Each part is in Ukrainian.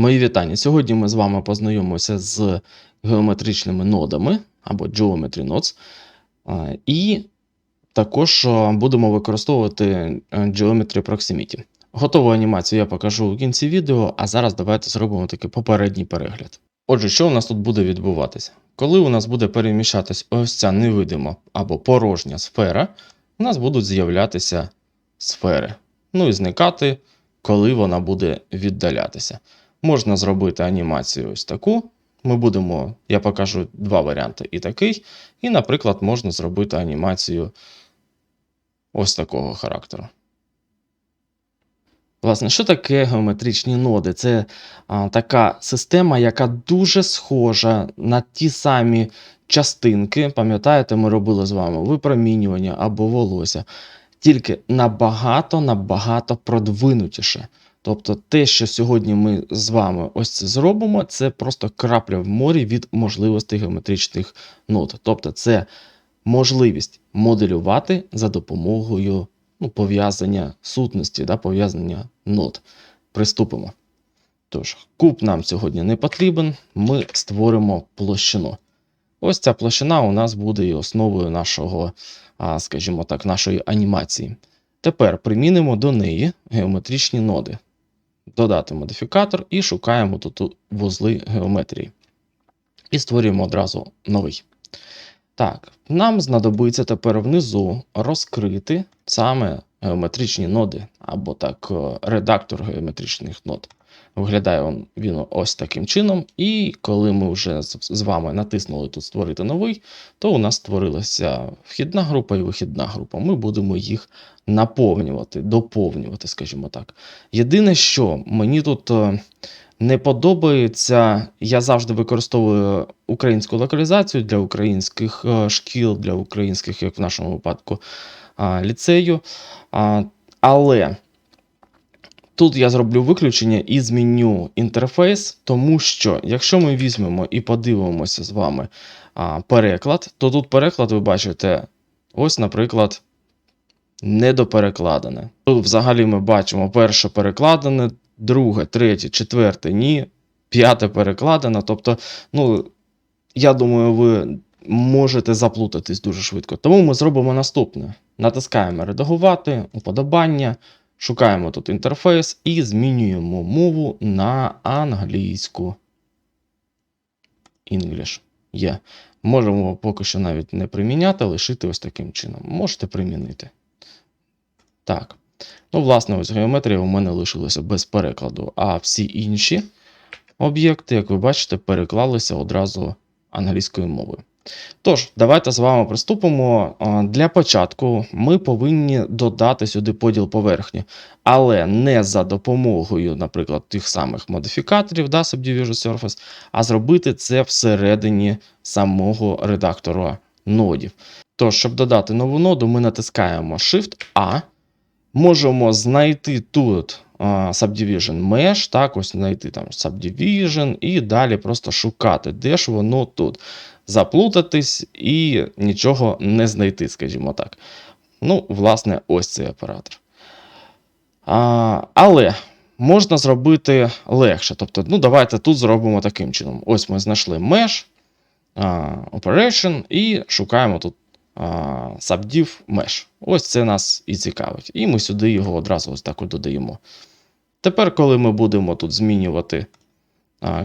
Мої вітання. Сьогодні ми з вами познайомимося з геометричними нодами або Geometry Nodes. І також будемо використовувати е, Geometry Proximity. Готову анімацію я покажу у кінці відео, а зараз давайте зробимо такий попередній перегляд. Отже, що у нас тут буде відбуватися? Коли у нас буде переміщатись ось ця невидима або порожня сфера, у нас будуть з'являтися сфери. Ну і зникати, коли вона буде віддалятися. Можна зробити анімацію ось таку. Ми будемо, я покажу два варіанти і такий. І, наприклад, можна зробити анімацію ось такого характеру. Власне, що таке геометричні ноди? Це а, така система, яка дуже схожа на ті самі частинки. Пам'ятаєте, ми робили з вами випромінювання або волосся, тільки набагато набагато продвинутіше. Тобто, те, що сьогодні ми з вами ось це зробимо, це просто крапля в морі від можливостей геометричних нод. Тобто, це можливість моделювати за допомогою ну, пов'язання сутності, да, пов'язання нод. Приступимо. Тож, куб нам сьогодні не потрібен, ми створимо площину. Ось ця площина у нас буде і основою нашого, скажімо так, нашої анімації. Тепер примінимо до неї геометричні ноди. Додати модифікатор і шукаємо тут вузли геометрії. І створюємо одразу новий. Так, нам знадобиться тепер внизу розкрити саме геометричні ноди, або так, е, редактор геометричних нод. Виглядає він, ось таким чином. І коли ми вже з, вами натиснули тут створити новий, то у нас створилася вхідна група і вихідна група. Ми будемо їх наповнювати, доповнювати, скажімо так. Єдине, що мені тут е, не подобається, я завжди використовую українську локалізацію для українських е, шкіл, для українських, як в нашому випадку, ліцею. Але тут я зроблю виключення і зміню інтерфейс, тому що якщо ми візьмемо і подивимося з вами переклад, то тут переклад, ви бачите, ось, наприклад, недоперекладене. Тут взагалі ми бачимо перше перекладене, друге, третє, четверте, ні, п'яте перекладене. Тобто, ну, я думаю, ви можете заплутатись дуже швидко. Тому ми зробимо наступне: натискаємо редагувати, уподобання, шукаємо тут інтерфейс і змінюємо мову на англійську. English. Є. Можемо поки що навіть не приміняти, лишити ось таким чином. Можете примінити. Так. Ну, власне, ось геометрія у мене лишилася без перекладу, а всі інші об'єкти, як ви бачите, переклалися одразу англійською мовою. Тож, давайте з вами приступимо. Для початку ми повинні додати сюди поділ поверхні, але не за допомогою, наприклад, тих самих модифікаторів да, Subdivision Surface, а зробити це всередині самого редактора нодів. Тож, щоб додати нову ноду, ми натискаємо Shift-A. Можемо знайти тут Subdivision Mesh, так, ось знайти там Subdivision і далі просто шукати, де ж воно тут. Заплутатись і нічого не знайти, скажімо так. Ну, власне, ось цей оператор. А, але можна зробити легше. Тобто, ну, давайте тут зробимо таким чином. Ось ми знайшли Mesh, Operation і шукаємо тут Subdiv Mesh. Ось це нас і цікавить. І ми сюди його одразу ось так от додаємо. Тепер, коли ми будемо тут змінювати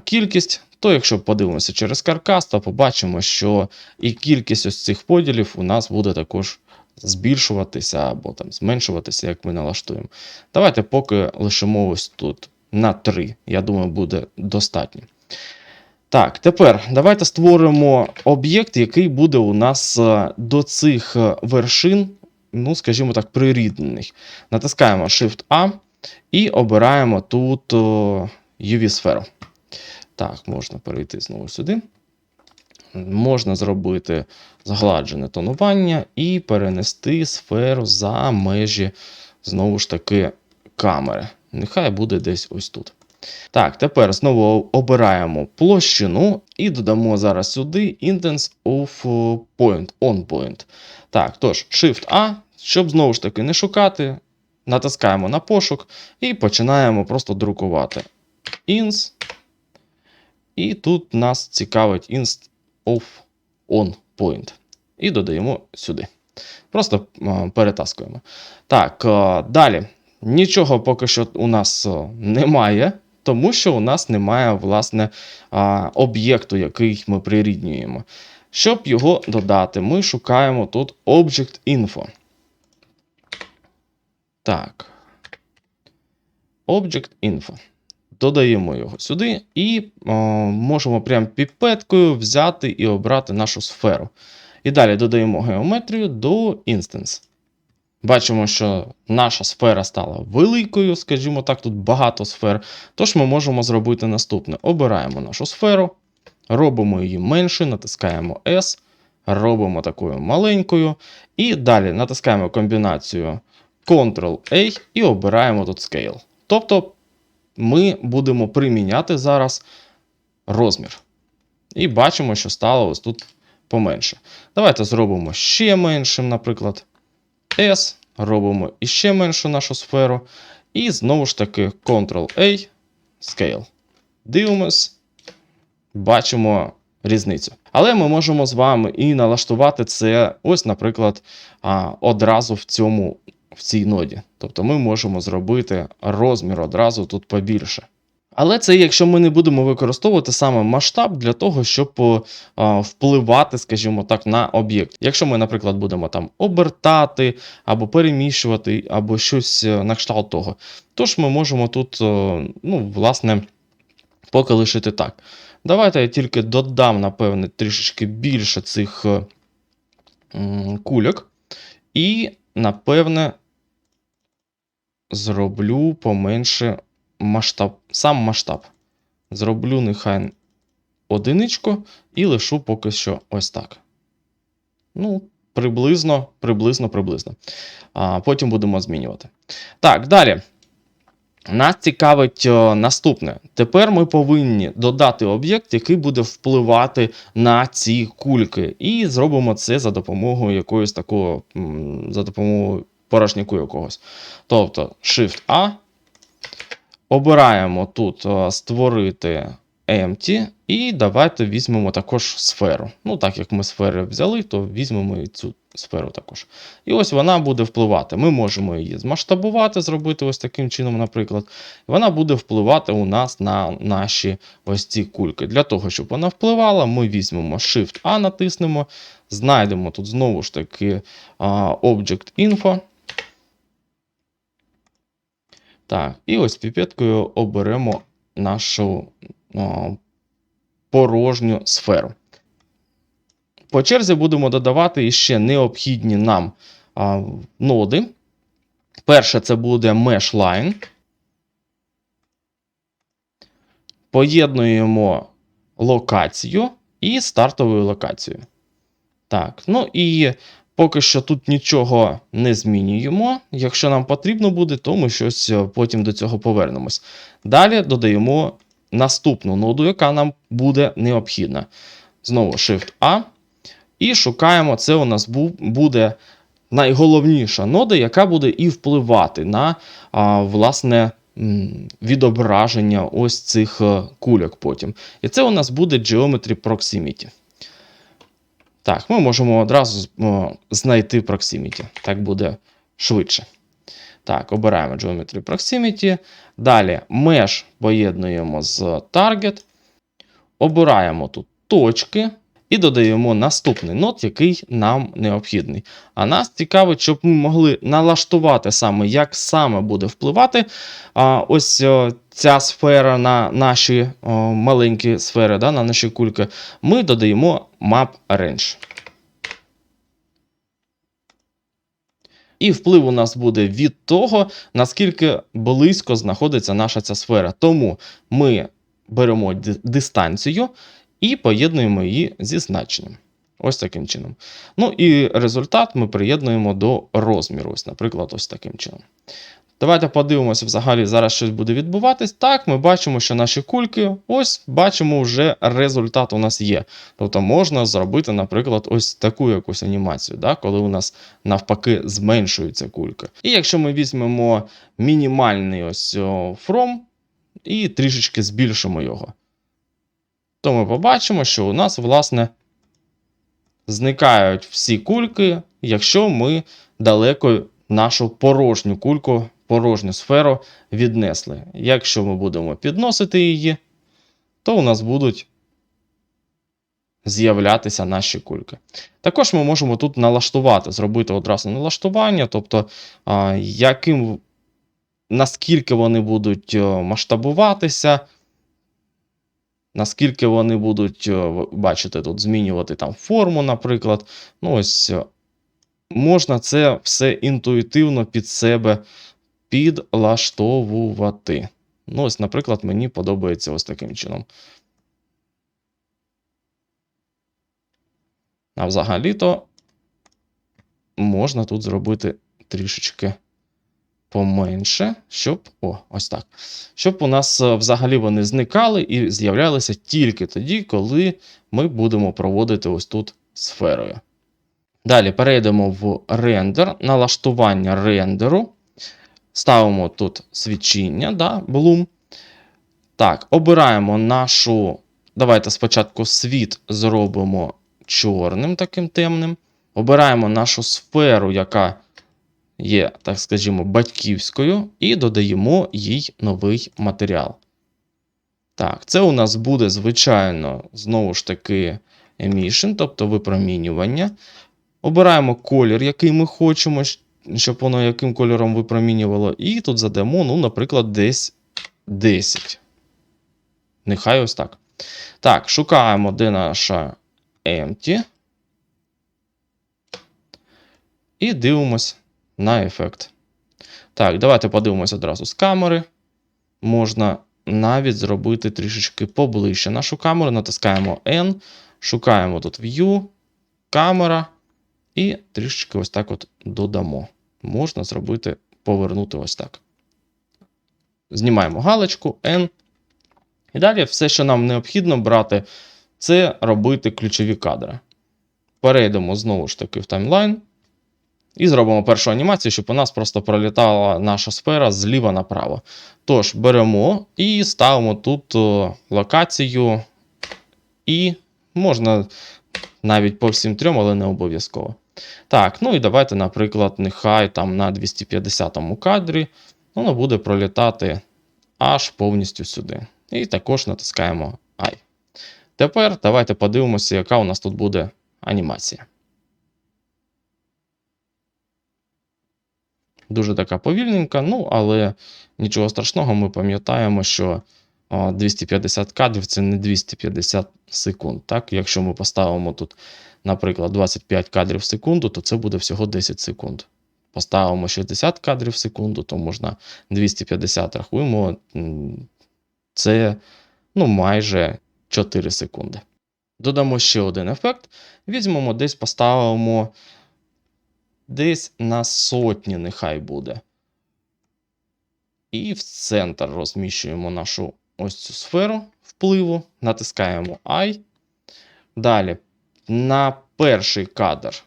кількість, то якщо подивимося через каркас, то побачимо, що і кількість ось цих поділів у нас буде також збільшуватися або там зменшуватися, як ми налаштуємо. Давайте поки лишимо ось тут на 3. Я думаю, буде достатньо. Так, тепер давайте створимо об'єкт, який буде у нас е, до цих е, вершин, ну, скажімо так, приріднений. Натискаємо Shift-A і обираємо тут UV-сферу. Так, можна перейти знову сюди. Можна зробити згладжене тонування і перенести сферу за межі, знову ж таки, камери. Нехай буде десь ось тут. Так, тепер знову обираємо площину і додамо зараз сюди Intense of Point, on point. Так, тож, Shift-A, щоб знову ж таки не шукати, натискаємо на пошук і починаємо просто друкувати. Ins І тут нас цікавить inst of on point. І додаємо сюди. Просто перетаскуємо. Так, далі. Нічого поки що у нас немає, тому що у нас немає власне об'єкту, який ми приріднюємо. Щоб його додати, ми шукаємо тут Object Info. Так. Object Info. Додаємо його сюди і о, можемо прям піпеткою взяти і обрати нашу сферу. І далі додаємо геометрію до Instance. Бачимо, що наша сфера стала великою, скажімо так, тут багато сфер. Тож ми можемо зробити наступне: обираємо нашу сферу, робимо її меншою, натискаємо S, робимо такою маленькою. І далі натискаємо комбінацію Ctrl-A і обираємо тут Scale. Тобто ми будемо приміняти зараз розмір. І бачимо, що стало ось тут поменше. Давайте зробимо ще меншим, наприклад. S, робимо іще меншу нашу сферу. І знову ж таки Ctrl-A, Scale. Дивимось, бачимо різницю. Але ми можемо з вами і налаштувати це, ось, наприклад, одразу в цьому в цій ноді. Тобто ми можемо зробити розмір одразу тут побільше. Але це якщо ми не будемо використовувати саме масштаб для того, щоб а, впливати, скажімо так, на об'єкт. Якщо ми, наприклад, будемо там обертати або переміщувати, або щось е, на кшталт того, тож ми можемо тут, е, ну, власне, поки лишити так. Давайте я тільки додам, напевне, трішечки більше цих е, кульок. І, напевне, зроблю поменше масштаб, сам масштаб. Зроблю нехай одиничку і лишу поки що ось так. Ну, приблизно, приблизно, приблизно. А Потім будемо змінювати. Так, далі. Нас цікавить о, наступне. Тепер ми повинні додати об'єкт, який буде впливати на ці кульки. І зробимо це за допомогою якоїсь такого, за допомогою порожніку якогось. Тобто Shift-A. Обираємо тут е, створити empty, і давайте візьмемо також сферу. Ну, так як ми сфери взяли, то візьмемо і цю сферу також. І ось вона буде впливати. Ми можемо її змасштабувати, зробити ось таким чином, наприклад. Вона буде впливати у нас на наші ось ці кульки. Для того, щоб вона впливала, ми візьмемо Shift-A, натиснемо, знайдемо тут знову ж таки Object Info. Так, і ось піпеткою оберемо нашу о, порожню сферу. По черзі будемо додавати ще необхідні нам а, ноди. Перше, це буде Mesh. Поєднуємо локацію і стартовою локацією. Так, ну і Поки що тут нічого не змінюємо. Якщо нам потрібно буде, то ми щось е, потім до цього повернемось. Далі додаємо наступну ноду, яка нам буде необхідна. Знову Shift-A. І шукаємо, це у нас буде найголовніша нода, яка буде і впливати на власне відображення ось цих е, кульок потім. І це у нас буде Geometry Proximity. Так, ми можемо одразу знайти Proximity. Так буде швидше. Так, обираємо Geometry Proximity. Далі Mesh поєднуємо з Target. Обираємо тут точки. І додаємо наступний нод, який нам необхідний. А нас цікавить, щоб ми могли налаштувати саме, як саме буде впливати а, ось о, ця сфера на наші о, маленькі сфери, да, на наші кульки. Ми додаємо Map Range. І вплив у нас буде від того, наскільки близько знаходиться наша ця сфера. Тому ми беремо дистанцію і поєднуємо її зі значенням. Ось таким чином. Ну і результат ми приєднуємо до розміру. Ось, наприклад, ось таким чином. Давайте подивимося, взагалі зараз щось буде відбуватись. Так, ми бачимо, що наші кульки, ось бачимо, вже результат у нас є. Тобто можна зробити, наприклад, ось таку якусь анімацію, да, коли у нас навпаки зменшується кулька. І якщо ми візьмемо мінімальний ось from і трішечки збільшимо його. То ми побачимо, що у нас, власне, зникають всі кульки, якщо ми далеко нашу порожню кульку, порожню сферу віднесли. Якщо ми будемо підносити її, то у нас будуть з'являтися наші кульки. Також ми можемо тут налаштувати, зробити одразу налаштування, тобто, яким, наскільки вони будуть е, масштабуватися, наскільки вони будуть, е, бачите, тут змінювати там форму, наприклад. Ну, ось е, можна це все інтуїтивно під себе підлаштовувати. Ну, ось, наприклад, мені подобається ось таким чином. А взагалі-то можна тут зробити трішечки поменше, щоб. О, ось так. Щоб у нас е, взагалі вони зникали і з'являлися тільки тоді, коли ми будемо проводити ось тут сферою. Далі перейдемо в рендер, налаштування рендеру. Ставимо тут свічіння, да, Bloom. Так, обираємо нашу. Давайте спочатку світ зробимо чорним, таким темним. Обираємо нашу сферу, яка є, так скажімо, батьківською, і додаємо їй новий матеріал. Так, це у нас буде, звичайно, знову ж таки, emission, тобто випромінювання. Обираємо колір, який ми хочемо, щоб воно яким кольором випромінювало. І тут задамо, ну, наприклад, десь 10. Нехай ось так. Так, шукаємо, де наша empty. І дивимось на ефект. Так, давайте подивимося одразу з камери. Можна навіть зробити трішечки поближче нашу камеру. Натискаємо N, шукаємо тут View, камера. І трішечки ось так от додамо. Можна зробити, повернути ось так. Знімаємо галочку N. І далі все, що нам необхідно брати, це робити ключові кадри. Перейдемо знову ж таки в таймлайн. І зробимо першу анімацію, щоб у нас просто пролітала наша сфера зліва направо. Тож, беремо і ставимо тут локацію. І можна навіть по всім трьом, але не обов'язково. Так, ну і давайте, наприклад, нехай там на 250-му кадрі воно буде пролітати аж повністю сюди. І також натискаємо I. Тепер давайте подивимося, яка у нас тут буде анімація. Дуже така повільненька, ну, але нічого страшного, ми пам'ятаємо, що 250 кадрів це не 250 секунд. Так? Якщо ми поставимо тут, наприклад, 25 кадрів в секунду, то це буде всього 10 секунд. Поставимо 60 кадрів в секунду, то можна 250 рахуємо. Це ну, майже 4 секунди. Додамо ще один ефект. Візьмемо десь, поставимо десь на сотні, нехай буде. І в центр розміщуємо нашу ось цю сферу впливу, натискаємо I. Далі на перший кадр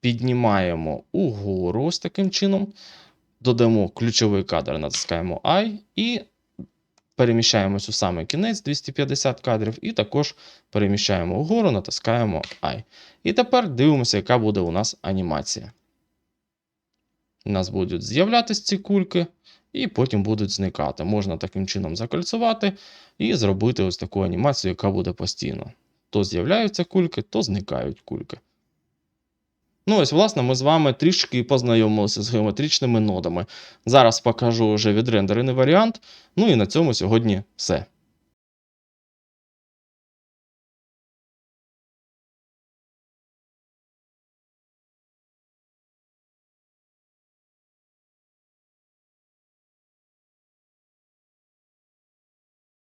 піднімаємо угору ось таким чином. Додамо ключовий кадр, натискаємо I і переміщаємось у саме кінець 250 кадрів, і також переміщаємо вгору, натискаємо I. І тепер дивимося, яка буде у нас анімація. У нас будуть з'являтися ці кульки, і потім будуть зникати. Можна таким чином закольцювати і зробити ось таку анімацію, яка буде постійно. То з'являються кульки, то зникають кульки. Ну, ось, власне, ми з вами трішки познайомилися з геометричними нодами. Зараз покажу вже відрендерений варіант. Ну і на цьому сьогодні все.